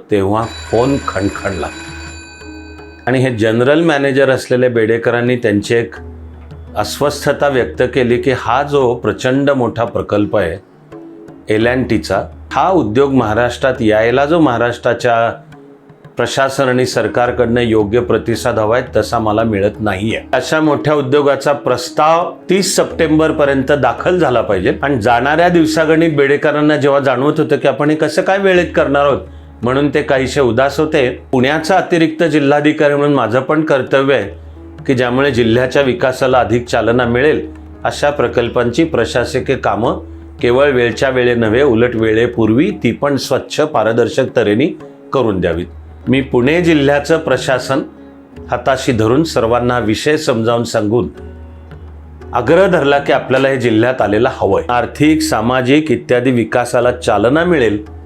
तेव्हा फोन खणखणला. आणि हे जनरल मॅनेजर असलेले बेडेकरांनी त्यांची एक अस्वस्थता व्यक्त केली की हा जो प्रचंड मोठा प्रकल्प आहे एल अँड टीचा हा उद्योग महाराष्ट्रात यायला जो महाराष्ट्राच्या प्रशासन आणि सरकारकडनं योग्य प्रतिसाद हवाय तसा मला मिळत नाहीये. अशा मोठ्या उद्योगाचा प्रस्ताव तीस सप्टेंबर पर्यंत दाखल झाला पाहिजे. आणि जाणाऱ्या दिवसागणित बेडेकरांना जेव्हा जाणवत होतं की आपण हे कसं काय वेळेत करणार आहोत म्हणून ते काहीसे उदास होते. पुण्याचा अतिरिक्त जिल्हाधिकारी म्हणून माझं पण कर्तव्य आहे की ज्यामुळे जिल्ह्याच्या विकासाला अधिक चालना मिळेल अशा प्रकल्पांची प्रशासकीय कामं केवळ वेळच्या वेळे नव्हे उलट वेळेपूर्वी ती पण स्वच्छ पारदर्शक तऱ्हेने करून द्यावीत. मी पुणे जिल्ह्याचं प्रशासन हाताशी धरून सर्वांना विषय समजावून सांगून आग्रह धरला की आपल्याला हे जिल्ह्यात आलेलं हवंय. आर्थिक सामाजिक इत्यादी विकासाला चालना मिळेल.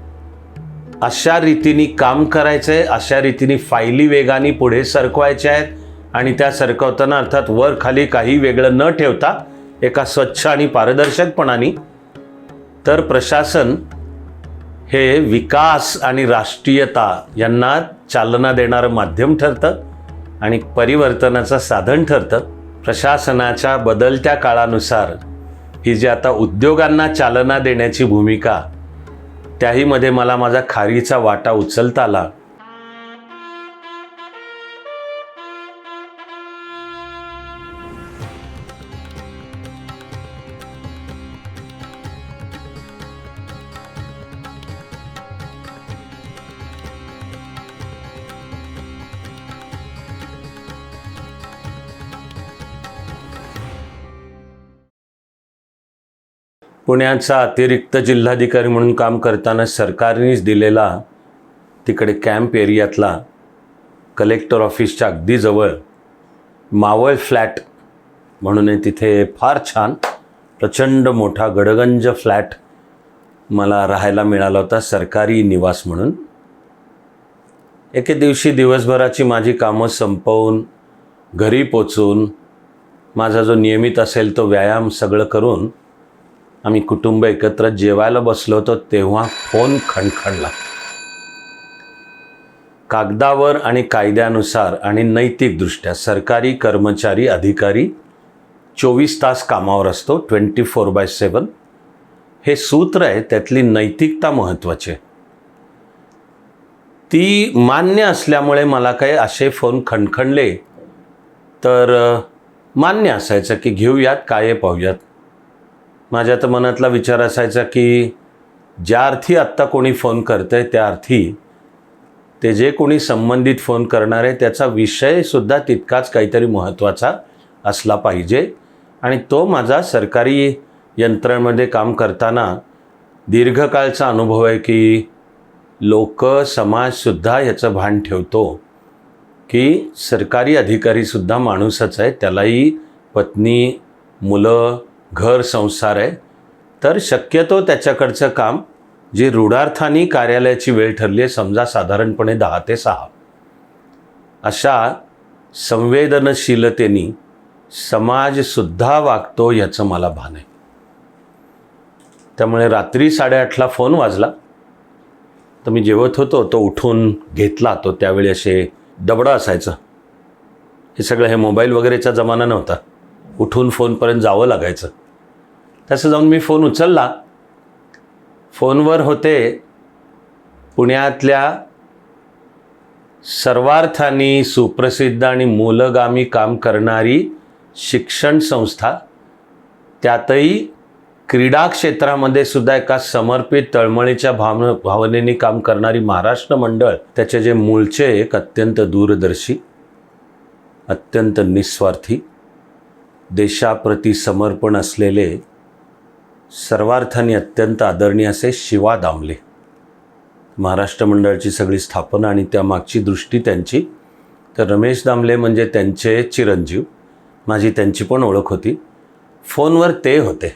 अशा रीतीने काम करायचं आहे अशा रीतीने फायली वेगाने पुढे सरकवायच्या आहेत आणि त्या सरकवताना अर्थात वर खाली काही वेगळं न ठेवता एका स्वच्छ आणि पारदर्शकपणाने तर प्रशासन हे विकास आणि राष्ट्रीयता यांना चालना देणारं माध्यम ठरतं आणि परिवर्तनाचं साधन ठरतं. प्रशासनाच्या बदलत्या काळानुसार ही जी आता उद्योगांना चालना देण्याची भूमिका त्याहीमध्ये मला माझा खारीचा वाटा उचलता आला पुण्याचा अतिरिक्त जिल्हाधिकारी म्हणून काम करताना सरकारनेच दिलेला तिकडे कॅम्प एरियातला कलेक्टर ऑफिसच्या अगदी जवळ मावळ फ्लॅट म्हणून आहे. तिथे फार छान प्रचंड मोठा गडगंज फ्लॅट मला राहायला मिळाला होता सरकारी निवास म्हणून. एके दिवशी दिवसभराची माझी कामं संपवून घरी पोचून माझा जो नियमित असेल तो व्यायाम सगळं करून आम्ही कुटुंब एकत्र जेवायला बसलो होतो तेव्हा फोन खणखणला. कागदावर आणि कायद्यानुसार आणि नैतिकदृष्ट्या सरकारी कर्मचारी अधिकारी चोवीस तास कामावर असतो ट्वेंटी फोर बाय सेवन हे सूत्र आहे त्यातली नैतिकता महत्त्वाची आहे. ती मान्य असल्यामुळे मला काही असे फोन खणखणले तर मान्य असायचं की घेऊयात काय पाहूयात. माझ्या तर मनातला विचार असायचा की ज्या अर्थी आत्ता कोणी फोन करतं आहे त्या अर्थी ते जे कोणी संबंधित फोन करणार आहे त्याचा विषयसुद्धा तितकाच काहीतरी महत्त्वाचा असला पाहिजे. आणि तो माझा सरकारी यंत्रणेमध्ये काम करताना दीर्घकाळचा अनुभव आहे की लोक समाजसुद्धा याचं भान ठेवतो की सरकारी अधिकारीसुद्धा माणूसच आहे त्यालाही पत्नी मुलं घर संसार आहे तर शक्यतो त्याच्याकडचं काम जी रूढार्थाने कार्यालयाची वेळ ठरली आहे समजा साधारणपणे दहा ते सहा. अशा संवेदनशीलतेने समाजसुद्धा वागतो याचं मला भान आहे. त्यामुळे रात्री साडेआठला फोन वाजला. तर मी जेवत होतो तो उठून घेतला तो त्यावेळी असे दबडं असायचं. हे सगळं हे मोबाईल वगैरेचा जमाना नव्हता. उठून फोनपर्यंत जावं लागायचं. तसं जाऊन मी फोन उचलला. फोनवर होते पुण्यातल्या सर्वार्थानी सुप्रसिद्ध आणि मूलगामी काम करणारी शिक्षण संस्था. त्यातही क्रीडा क्षेत्रामध्ये सुद्धा एका समर्पित तळमळीच्या भावना भावनेने काम करणारी महाराष्ट्र मंडळ त्याचे जे मूळचे एक अत्यंत दूरदर्शी अत्यंत निस्वार्थी देशाप्रती समर्पण असलेले सर्वार्थाने अत्यंत आदरणीय असे शिवा दामले. महाराष्ट्र मंडळाची सगळी स्थापना आणि त्यामागची दृष्टी त्यांची. तर रमेश दामले म्हणजे त्यांचे चिरंजीव. माझी त्यांची पण ओळख होती. फोनवर ते होते.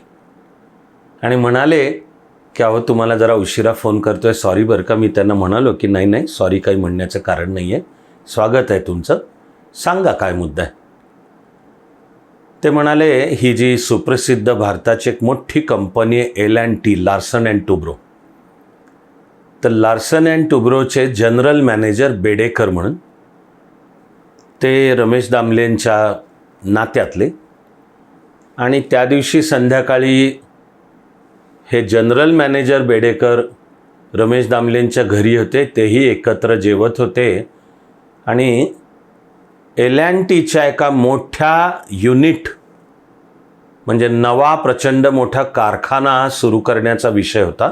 आणि म्हणाले की अहो तुम्हाला जरा उशिरा फोन करतो आहे सॉरी बरं का मी त्यांना म्हणालो की नाही नाही सॉरी काही म्हणण्याचं कारण नाही आहे स्वागत आहे तुमचं. सांगा काय मुद्दा आहे. ते म्हणाले ही जी सुप्रसिद्ध भारताची एक मोठी कंपनी आहे L and T Larsen and Toubro. तर लार्सन अँड टुब्रोचे जनरल मॅनेजर बेडेकर म्हणून ते रमेश दामलेंच्या नात्यातले. आणि त्या दिवशी संध्याकाळी हे जनरल मॅनेजर बेडेकर रमेश दामलेंच्या घरी होते तेही एकत्र जेवत होते. आणि एल अँड टीच्या एका मोठ्या युनिट म्हणजे नवा प्रचंड मोठा कारखाना सुरू करण्याचा विषय होता.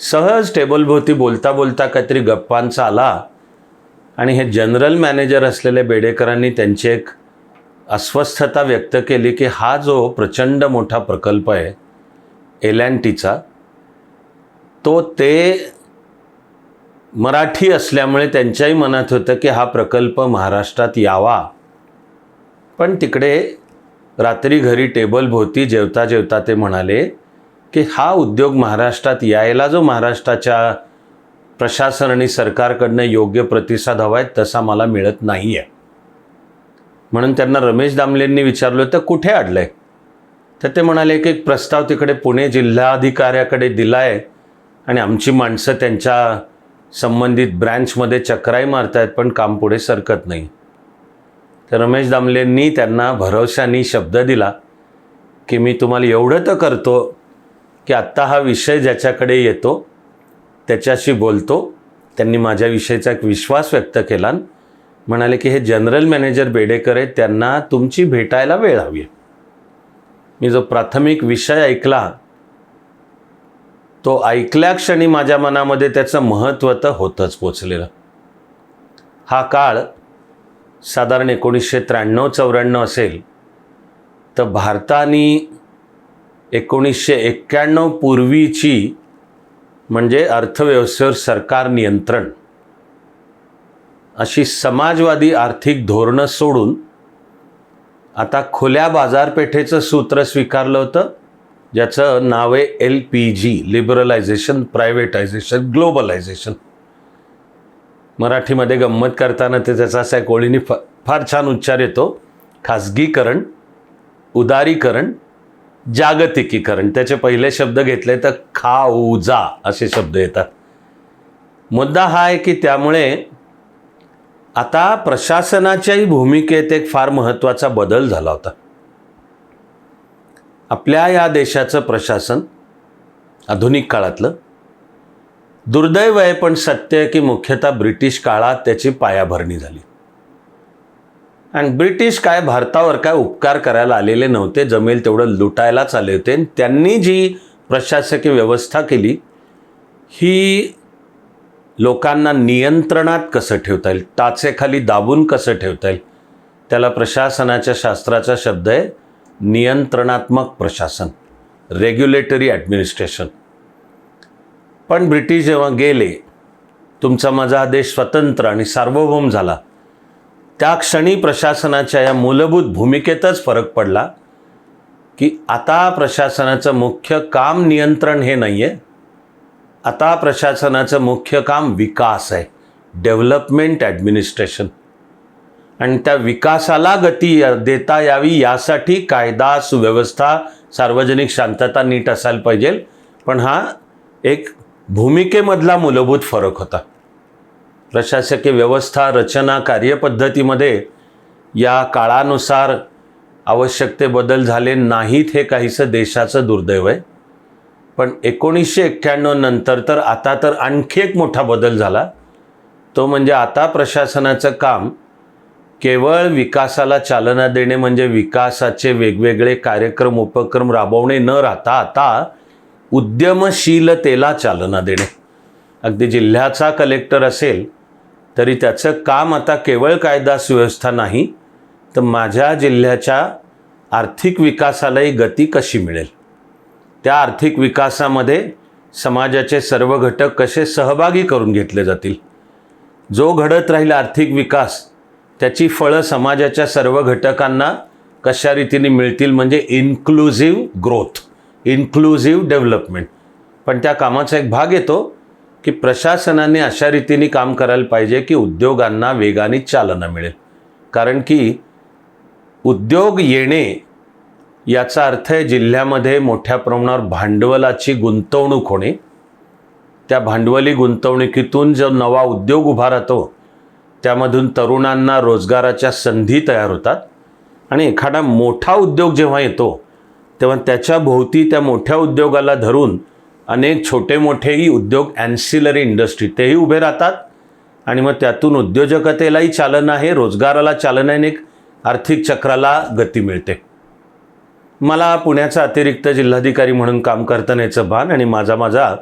सहज टेबलभोवती बोलता बोलता काहीतरी गप्पांचा आला आणि हे जनरल मॅनेजर असलेल्या बेडेकरांनी त्यांची एक अस्वस्थता व्यक्त केली की हा जो प्रचंड मोठा प्रकल्प आहे एल अँड टीचा तो ते मराठी असल्यामुळे त्यांच्याही मनात होतं की हा प्रकल्प महाराष्ट्रात यावा. पण तिकडे रात्री घरी टेबलभोवती जेवता जेवता ते म्हणाले की हा उद्योग महाराष्ट्रात यायला जो महाराष्ट्राच्या प्रशासन आणि सरकारकडनं योग्य प्रतिसाद हवा आहे तसा मला मिळत नाही आहे म्हणून त्यांना रमेश दामलेंनी विचारलं तर कुठे अडलं आहे तर ते म्हणाले की एक प्रस्ताव तिकडे पुणे जिल्हाधिकाऱ्याकडे दिला आहे आणि आमची माणसं त्यांच्या संबंधित ब्रँचमध्ये चक्राई मारत आहेत पण काम पुढे सरकत नाही. तर रमेश दामलेंनी त्यांना भरवशानी शब्द दिला की मी तुम्हाला एवढं तर करतो की आत्ता हा विषय ज्याच्याकडे येतो त्याच्याशी बोलतो. त्यांनी माझ्याविषयीचा एक विश्वास व्यक्त केला म्हणाले की हे जनरल मॅनेजर बेडेकर आहेत त्यांना तुमची भेटायला वेळ हवी आहे. मी जो प्राथमिक विषय ऐकला तो ऐकल्या क्षणी माझ्या मनामध्ये त्याचं महत्त्व तर होतंच पोचलेलं. हा काळ साधारण एकोणीसशे त्र्याण्णव चौऱ्याण्णव असेल तर भारताने एकोणीसशे एक्क्याण्णव पूर्वीची म्हणजे अर्थव्यवस्थेवर सरकार नियंत्रण अशी समाजवादी आर्थिक धोरणं सोडून आता खुल्या बाजारपेठेचं सूत्र स्वीकारलं होतं. ज्याचं नाव आहे L P G liberalisation privatisation globalisation मराठीमध्ये गंमत करताना ते त्याचा असा एक ओळीने फ फार छान उच्चार येतो. खाजगीकरण उदारीकरण जागतिकीकरण. त्याचे पहिले शब्द घेतले तर खाऊजा असे शब्द येतात. मुद्दा हा आहे की त्यामुळे आता प्रशासनाच्याही भूमिकेत एक फार महत्त्वाचा बदल झाला होता. आपल्या या देशाचं प्रशासन आधुनिक काळातलं दुर्दैव आहे पण सत्य आहे की मुख्यतः ब्रिटिश काळात त्याची पायाभरणी झाली. आणि ब्रिटिश काय भारतावर काय उपकार करायला आलेले नव्हते जमेल तेवढं लुटायलाच आले होते. आणि त्यांनी जी प्रशासकीय व्यवस्था केली ही लोकांना नियंत्रणात कसं ठेवता येईल टाचेखाली दाबून कसं ठेवता येईल त्याला प्रशासनाच्या शास्त्राचा शब्द आहे नियंत्रणात्मक प्रशासन रेग्युलेटरी ॲडमिनिस्ट्रेशन पण ब्रिटिश जेव्हा गेले तुमचा माझा देश स्वतंत्र आणि सार्वभौम झाला. त्या क्षणी प्रशासनाच्या या मूलभूत भूमिकेतच फरक पडला की आता प्रशासनाचं मुख्य काम नियंत्रण हे नाही आहे आता प्रशासनाचं मुख्य काम विकास आहे डेव्हलपमेंट ॲडमिनिस्ट्रेशन आणि त्या विकासाला गती देता यावी यासाठी कायदा सुव्यवस्था सार्वजनिक शांतता नीट असायला पाहिजे. पण हा एक भूमिकेमधला मूलभूत फरक होता. प्रशासकीय व्यवस्था रचना कार्यपद्धतीमध्ये या काळानुसार आवश्यक ते बदल झाले नाहीत हे काहीसं देशाचं दुर्दैव आहे. पण एकोणीसशे एक्क्याण्णव नंतर तर आता तर आणखी एक मोठा बदल झाला. तो म्हणजे आता प्रशासनाचं काम केवळ विकासाला चालना देणे म्हणजे विकासाचे वेगवेगळे कार्यक्रम उपक्रम राबवणे न राहता आता उद्यमशीलतेला चालना देणे. अगदी जिल्ह्याचा कलेक्टर असेल तरी त्याचं काम आता केवळ कायदा सुव्यवस्था नाही तर माझ्या जिल्ह्याच्या आर्थिक विकासालाही गती कशी मिळेल? त्या आर्थिक विकासामध्ये समाजाचे सर्व घटक कसे सहभागी करून घेतले जातील? जो घडत राहील आर्थिक विकास त्याची फळं समाजाच्या सर्व घटकांना कशा रीतीने मिळतील म्हणजे इन्क्लुझिव्ह ग्रोथ इन्क्लुझिव्ह डेव्हलपमेंट पण त्या कामाचा एक भाग येतो की प्रशासनाने अशा रीतीने काम करायला पाहिजे की उद्योगांना वेगाने चालना मिळेल. कारण की उद्योग येणे याचा अर्थ आहे जिल्ह्यामध्ये मोठ्या प्रमाणावर भांडवलाची गुंतवणूक होणे. त्या भांडवली गुंतवणुकीतून जो नवा उद्योग उभा राहतो त्यामधून तरुणांना रोजगाराच्या संधी तयार होतात. आणि एखादा मोठा उद्योग जेव्हा येतो तेव्हा त्याच्या भोवती त्या मोठ्या उद्योगाला धरून अनेक छोटे मोठेही उद्योग ॲन्सिलरी इंडस्ट्री तेही उभे राहतात. आणि मग त्यातून उद्योजकतेलाही चालना आहे रोजगाराला चालन आहे आणि एक आर्थिक चक्राला गती मिळते. मला पुण्याचा अतिरिक्त जिल्हाधिकारी म्हणून काम करताना याचं भान आणि माझा माझा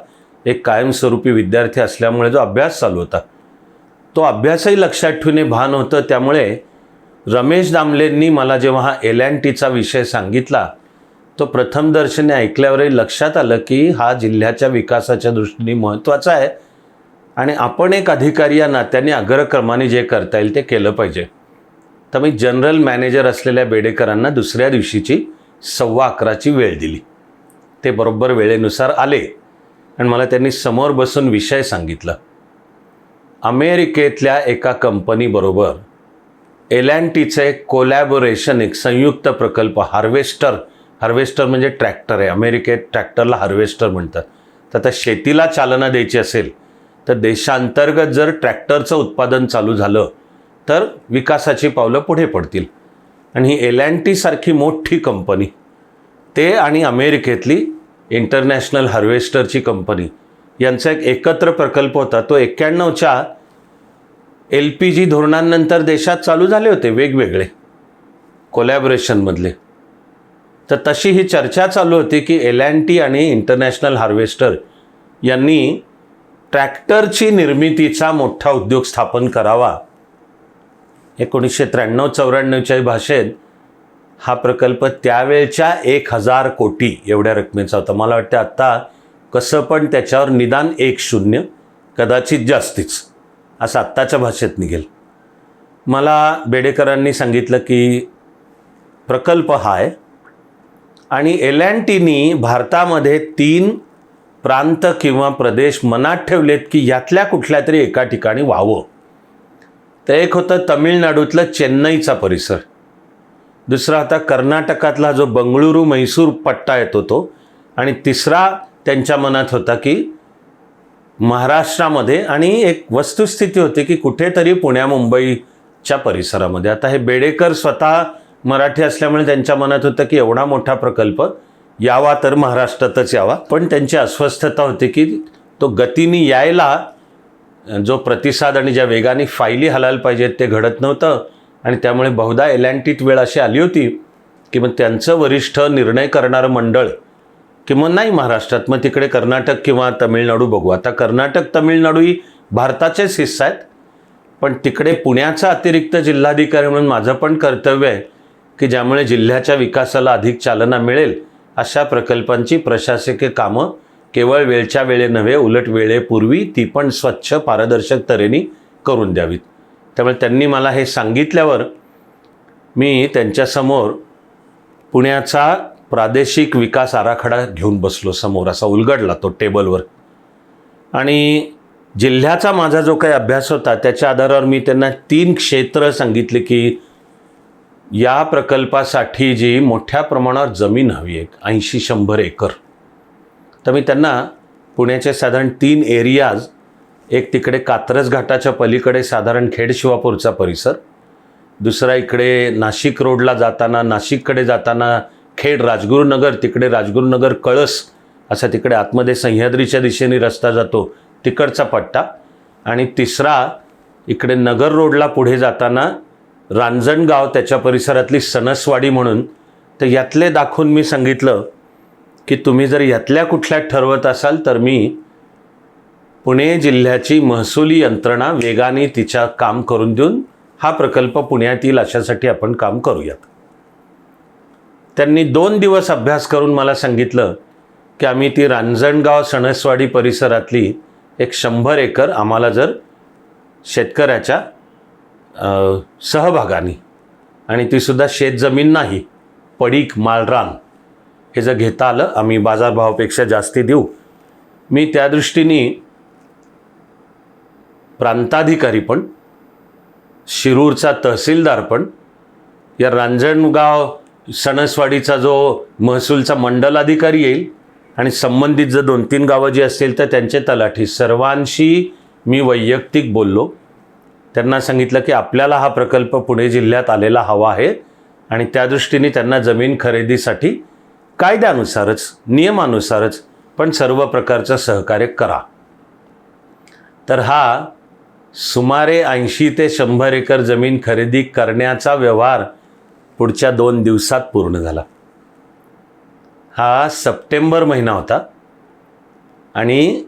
एक कायमस्वरूपी विद्यार्थी असल्यामुळे जो अभ्यास चालू होता. तो अभ्यासही लक्षात ठेवणे भान होतं. त्यामुळे रमेश दामलेंनी मला जेव्हा हा एल अँड टीचा विषय सांगितला तो प्रथमदर्शनी ऐकल्यावरही लक्षात आलं की हा जिल्ह्याच्या विकासाच्या दृष्टीने महत्त्वाचा आहे आणि आपण एक अधिकारी या नात्याने अग्रक्रमाने जे करता येईल ते केलं पाहिजे. तर मी जनरल मॅनेजर असलेल्या बेडेकरांना दुसऱ्या दिवशीची सव्वा अकराची वेळ दिली. ते बरोबर वेळेनुसार आले आणि मला त्यांनी समोर बसून विषय सांगितला. अमेरिकेतल्या एका कंपनीबरोबर एल अँड टीचं एक कोलॅबोरेशन एक संयुक्त प्रकल्प हार्वेस्टर हार्वेस्टर म्हणजे ट्रॅक्टर आहे. अमेरिकेत ट्रॅक्टरला हार्वेस्टर म्हणतात. तर आता शेतीला चालना द्यायची असेल तर देशांतर्गत जर ट्रॅक्टरचं उत्पादन चालू झालं तर विकासाची पावलं पुढे पडतील. आणि ही एल अँड टीसारखी मोठी कंपनी ते आणि अमेरिकेतली इंटरनॅशनल हार्वेस्टरची कंपनी यांचा एक एकत्र प्रकल्प होता. तो एक्क्याण्णवच्या एल पी जी धोरणांनंतर देशात चालू झाले होते वेगवेगळे कोलॅबरेशनमधले तर तशी ही चर्चा चालू होती की एल अँड टी आणि इंटरनॅशनल हार्वेस्टर यांनी ट्रॅक्टरची निर्मितीचा मोठा उद्योग स्थापन करावा. एकोणीसशे त्र्याण्णव चौऱ्याण्णवच्या भाषेत हा प्रकल्प त्यावेळच्या एक हजार कोटी एवढ्या रकमेचा होता. मला वाटतं आत्ता कसं पण त्याच्यावर निदान एक शून्य कदाचित जास्तीच असं आत्ताच्या भाषेत निघेल. मला बेडेकरांनी सांगितलं की प्रकल्प हा आहे आणि एल अँड टीनी भारतामध्ये तीन प्रांत किंवा प्रदेश मनात ठेवलेत की यातल्या कुठल्या तरी एका ठिकाणी व्हावं. तर एक होतं तमिळनाडूतलं चेन्नईचा परिसर. दुसरा होता कर्नाटकातला जो बंगळुरू म्हैसूर पट्टा येतो तो. आणि तिसरा त्यांच्या मनात होता की महाराष्ट्रामध्ये आणि एक वस्तुस्थिती होती की कुठेतरी पुण्या मुंबईच्या परिसरामध्ये. आता हे बेडेकर स्वतः मराठी असल्यामुळे त्यांच्या मनात होतं की एवढा मोठा प्रकल्प यावा तर महाराष्ट्रातच यावा. पण त्यांची अस्वस्थता होती की तो गतीने यायला जो प्रतिसाद आणि ज्या वेगाने फायली हलायला पाहिजेत ते घडत नव्हतं. आणि त्यामुळे बहुधा एलँटीत वेळ अशी आली होती की मग त्यांचं वरिष्ठ निर्णय करणारं मंडळ की मग नाही महाराष्ट्रात मग तिकडे कर्नाटक किंवा तमिळनाडू बघू. आता कर्नाटक तमिळनाडू ही भारताचेच हिस्सा आहेत. पण तिकडे पुण्याचा अतिरिक्त जिल्हाधिकारी म्हणून माझं पण कर्तव्य आहे की ज्यामुळे जिल्ह्याच्या विकासाला अधिक चालना मिळेल अशा प्रकल्पांची प्रशासकीय कामं केवळ वेळच्या वेळे नव्हे उलट वेळेपूर्वी ती पण स्वच्छ पारदर्शक तऱ्हेने करून द्यावीत. त्यामुळे त्यांनी मला हे सांगितल्यावर मी त्यांच्यासमोर पुण्याचा प्रादेशिक विकास आराखडा घेऊन बसलो समोर असा उलगडला तो टेबलवर. आणि जिल्ह्याचा माझा जो काही अभ्यास होता त्याच्या आधारावर मी त्यांना तीन क्षेत्र सांगितले की या प्रकल्पासाठी जी मोठ्या प्रमाणावर जमीन हवी एक ऐंशी शंभर एकर. तर मी त्यांना पुण्याचे साधारण तीन एरियाज एक तिकडे कात्रज घाटाच्या पलीकडे साधारण खेड शिवापूरचा परिसर दुसरा इकडे नाशिक रोडला जाताना नाशिककडे जाताना खेड राजगुरुनगर तिकडे राजगुरुनगर कळस असा तिकडे आतमध्ये सह्याद्रीच्या दिशेने रस्ता जातो तिकडचा पट्टा. आणि तिसरा इकडे नगर रोडला पुढे जाताना रांजणगाव त्याच्या परिसरातली सणसवाडी म्हणून. तर यातले दाखवून मी सांगितलं की तुम्ही जर यातल्या कुठल्या ठरवत असाल तर मी पुणे जिल्ह्याची महसुली यंत्रणा वेगाने तिच्या काम करून देऊन हा प्रकल्प पुण्यात येईल अशासाठी आपण काम करूयात. त्यांनी दोन दिवस अभ्यास करून मला सांगितलं की आम्ही ती रांजणगाव सणसवाडी परिसरातली एक शंभर एकर आम्हाला जर शेतकऱ्याच्या सहभागाने आणि तीसुद्धा शेतजमीन नाही पडीक मालरान हे जर घेता आलं आम्ही बाजारभावापेक्षा जास्ती देऊ. मी त्या दृष्टीने प्रांताधिकारी पण शिरूरचा तहसीलदार पण या रांजणगाव सणसवाडीचा जो महसूलचा मंडल अधिकारी येईल आणि संबंधित जर दोन तीन गावं जी असतील तर त्यांचे तलाठी. सर्वांशी मी वैयक्तिक बोललो. त्यांना सांगितलं की आपल्याला हा प्रकल्प पुणे जिल्ह्यात आलेला हवा आहे आणि त्या दृष्टीने त्यांना जमीन खरेदीसाठी कायद्यानुसारच नियमानुसारच पण सर्व प्रकारचं सहकार्य करा. तर हा सुमारे ऐंशी ते शंभर एकर जमीन खरेदी करण्याचा व्यवहार पुढच्या दोन दिवसात पूर्ण झाला. हा सप्टेंबर महिना होता. आणि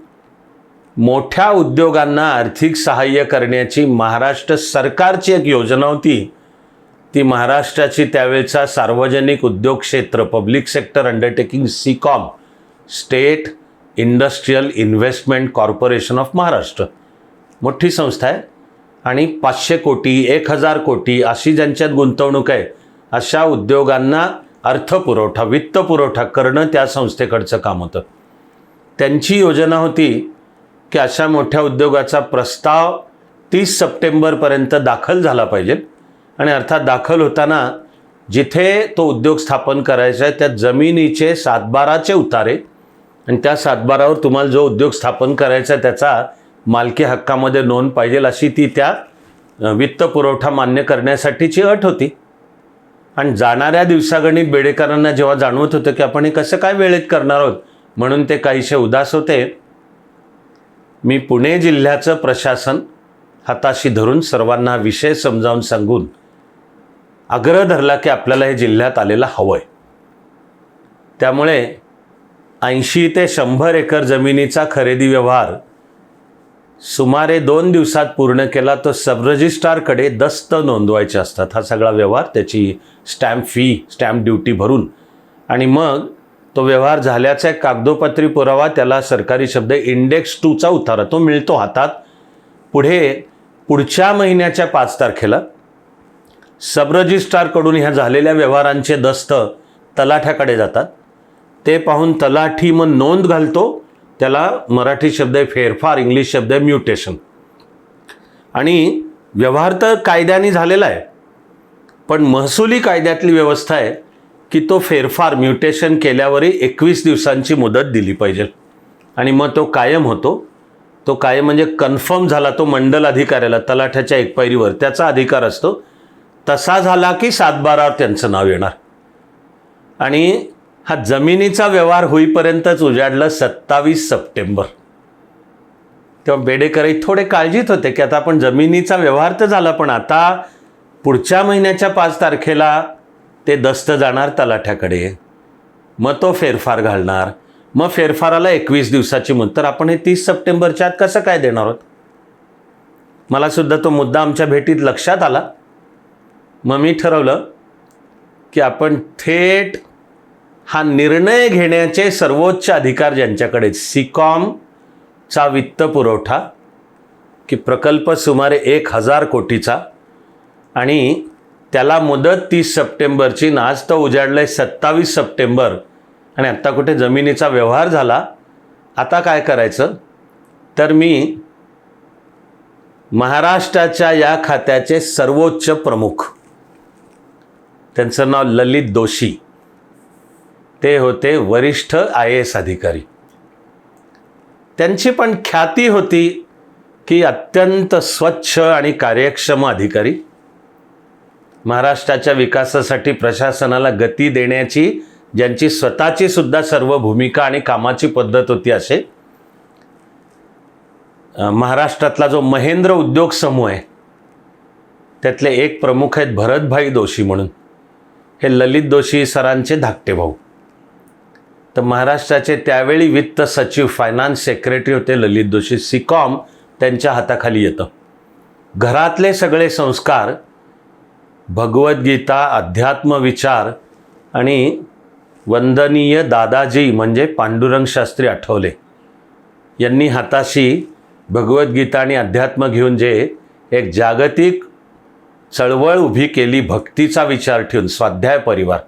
मोठ्या उद्योगांना आर्थिक सहाय्य करण्याची महाराष्ट्र सरकारची एक योजना होती. ती महाराष्ट्राची त्यावेळचा सार्वजनिक उद्योग क्षेत्र public sector undertaking SICOM state industrial investment corporation of Maharashtra मोठी संस्था आहे. आणि पाचशे कोटी एक हजार कोटी अशी ज्यांच्यात गुंतवणूक आहे अशा उद्योगांना अर्थपुरवठा वित्तपुरवठा करणं त्या संस्थेकडचं काम होतं. त्यांची योजना होती की अशा मोठ्या उद्योगाचा प्रस्ताव तीस सप्टेंबरपर्यंत दाखल झाला पाहिजे. आणि अर्थात दाखल होताना जिथे तो उद्योग स्थापन करायचा आहे त्या जमिनीचे सातबाराचे उतारे. आणि त्या सातबारावर तुम्हाला जो उद्योग स्थापन करायचा आहे त्याचा मालकी हक्कामध्ये नोंद पाहिजे अशी ती त्या वित्तपुरवठा मान्य करण्यासाठीची अट होती. आणि जाणाऱ्या दिवसागणित बेडेकरांना जेव्हा जाणवत होतं की आपण हे कसं काय वेळेत करणार आहोत म्हणून ते काहीसे उदास होते मी पुणे जिल्ह्याचं प्रशासन हाताशी धरून सर्वांना विषय समजावून सांगून आग्रह धरला की आपल्याला हे जिल्ह्यात आलेलं हवं आहे त्यामुळे ऐंशी ते शंभर एकर जमिनीचा खरेदी व्यवहार सुमारे दोन दिवसात पूर्ण केला तर सब रजिस्ट्रारकडे दस्त नोंदवायचे असतात. हा सगळा व्यवहार त्याची स्टॅम्प फी स्टॅम्प ड्युटी भरून. आणि मग तो व्यवहार झाल्याचा एक कागदोपत्री पुरावा त्याला सरकारी शब्द इंडेक्स टूचा उतारा तो मिळतो हातात. पुढे पुढच्या महिन्याच्या पाच तारखेला सब रजिस्ट्रारकडून ह्या झालेल्या व्यवहारांचे दस्त तलाठ्याकडे जातात. ते पाहून तलाठी मग नोंद घालतो. त्याला मराठी शब्द आहे फेरफार इंग्लिश शब्द आहे म्युटेशन. आणि व्यवहार तर कायद्याने झालेला आहे पण महसुली कायद्यातली व्यवस्था आहे की तो फेरफार म्युटेशन केल्यावरही एकवीस दिवसांची मुदत दिली पाहिजे. आणि मग तो कायम होतो. तो कायम म्हणजे कन्फर्म झाला तो मंडल अधिकाऱ्याला तलाठ्याच्या एकपायरीवर त्याचा अधिकार असतो. तसा झाला की सातबारावर त्यांचं नाव येणार. आणि हा जमिनीचा व्यवहार होईपर्यंतच उजाडलं सत्तावीस सप्टेंबर. तेव्हा बेडेकरही थोडे काळजीत होते की आता आपण जमिनीचा व्यवहार तर झाला पण आता पुढच्या महिन्याच्या पाच तारखेला ते दस्त जाणार तलाठ्याकडे. मग तो फेरफार घालणार. मग फेरफाराला एकवीस दिवसाची मुदत. तर आपण हे तीस सप्टेंबरच्या आत कसं काय देणार आहोत? मला सुद्धा तो मुद्दा आमच्या भेटीत लक्षात आला. मग मी ठरवलं की आपण थेट हा निर्णय घेण्याचे सर्वोच्च अधिकार ज्यांच्याकडे सिकॉमचा वित्तपुरवठा की प्रकल्प सुमारे एक हजार कोटीचा आणि त्याला मुदत तीस सप्टेंबरची ना आज तर उजाडलं आहे सत्तावीस सप्टेंबर आणि आत्ता कुठे जमिनीचा व्यवहार झाला आता काय करायचं? तर मी महाराष्ट्राच्या या खात्याचे सर्वोच्च प्रमुख त्यांचं नाव ललित दोशी ते होते वरिष्ठ आय एस अधिकारी. त्यांची पण ख्याती होती की अत्यंत स्वच्छ आणि कार्यक्षम अधिकारी. महाराष्ट्राच्या विकासासाठी प्रशासनाला गती देण्याची ज्यांची स्वतःची सुद्धा सर्व भूमिका आणि कामाची पद्धत होती असे. महाराष्ट्रातला जो महेंद्र उद्योग समूह आहे त्यातले एक प्रमुख आहेत भरतभाई दोशी म्हणून. हे ललित दोशी सरांचे धाकटे भाऊ. तर महाराष्ट्राचे त्यावेळी वित्त सचिव फायनान्स सेक्रेटरी होते ललित जोशी. सिकॉम त्यांच्या हाताखाली येतं. घरातले सगळे संस्कार भगवद्गीता अध्यात्म विचार आणि वंदनीय दादाजी म्हणजे पांडुरंग शास्त्री आठवले. यांनी हाताशी भगवद्गीता आणि अध्यात्म घेऊन जे एक जागतिक चळवळ उभी केली भक्तीचा विचार ठेवून स्वाध्याय परिवार.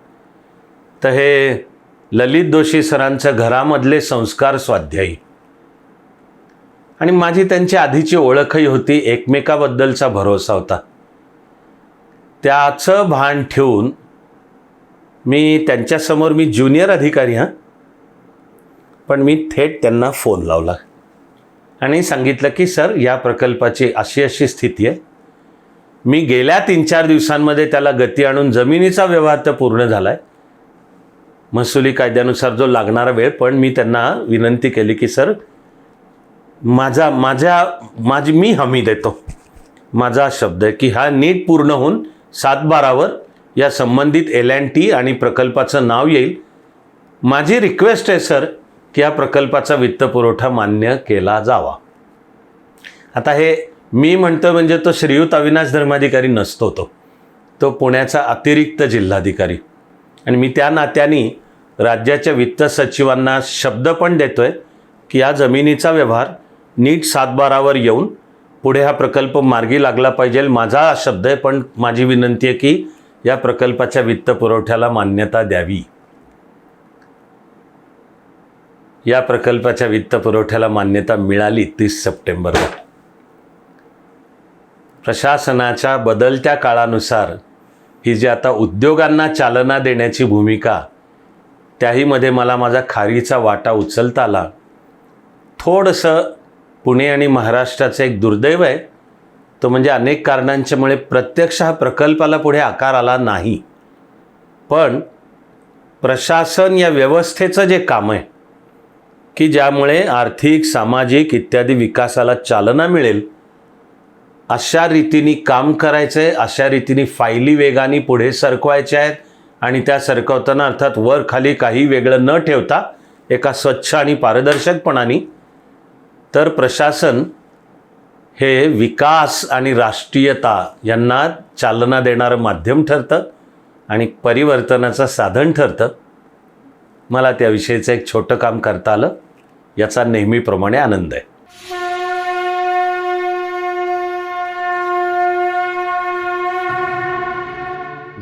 तर हे ललित जोशी सरांचं घरामधले संस्कार स्वाध्यायी. आणि माझी त्यांची आधीची ओळखही होती एकमेकाबद्दलचा भरोसा होता. त्याचं भान ठेवून मी त्यांच्यासमोर मी ज्युनियर अधिकारी हां. पण मी थेट त्यांना फोन लावला. आणि सांगितलं की सर या प्रकल्पाची अशी अशी स्थिती आहे. मी गेल्या तीन चार दिवसांमध्ये त्याला गती आणून जमिनीचा व्यवहार तर पूर्ण झाला आहे महसुली कायद्यानुसार जो लागणारा वेळ पण मी त्यांना विनंती केली की सर माझा माझ्या माझी मी हमी देतो. माझा शब्द आहे की हा नीट पूर्ण होऊन सातबारावर या संबंधित एल अँड टी आणि प्रकल्पाचं नाव येईल. माझी रिक्वेस्ट आहे सर की या प्रकल्पाचा वित्तपुरवठा मान्य केला जावा. आता हे मी म्हणतो म्हणजे तो श्रीयुत अविनाश धर्माधिकारी नसतो तो. तो पुण्याचा अतिरिक्त जिल्हाधिकारी. आणि मी त्या नात्याने राज्याच्या वित्त सचिवांना शब्द पण देतो आहे की या जमिनीचा व्यवहार नीट सातबारावर येऊन पुढे हा प्रकल्प मार्गी लागला पाहिजे. माझा शब्द आहे पण माझी विनंती आहे की या प्रकल्पाच्या वित्तपुरवठ्याला मान्यता द्यावी. या प्रकल्पाच्या वित्तपुरवठ्याला मान्यता मिळाली तीस सप्टेंबरला. प्रशासनाच्या बदलत्या काळानुसार ही जी आता उद्योगांना चालना देण्याची भूमिका त्याहीमध्ये मला माझा खारीचा वाटा उचलता आला. थोडंसं पुणे आणि महाराष्ट्राचं एक दुर्दैव आहे. तो म्हणजे अनेक कारणांच्यामुळे प्रत्यक्ष हा प्रकल्पाला पुढे आकार आला नाही. पण प्रशासन या व्यवस्थेचं जे काम आहे की ज्यामुळे आर्थिक सामाजिक इत्यादी विकासाला चालना मिळेल अशा रीतीने काम करायचं आहे अशा रीतीने फायली वेगाने पुढे सरकवायच्या आहेत आणि त्या सरकवताना अर्थात वर खाली काही वेगळं न ठेवता एका स्वच्छ आणि पारदर्शकपणाने तर प्रशासन हे विकास आणि राष्ट्रीयता यांना चालना देणारं माध्यम ठरतं आणि परिवर्तनाचं साधन ठरतं. मला त्याविषयीचं एक छोटं काम करता आलं. याचा नेहमीप्रमाणे आनंद आहे.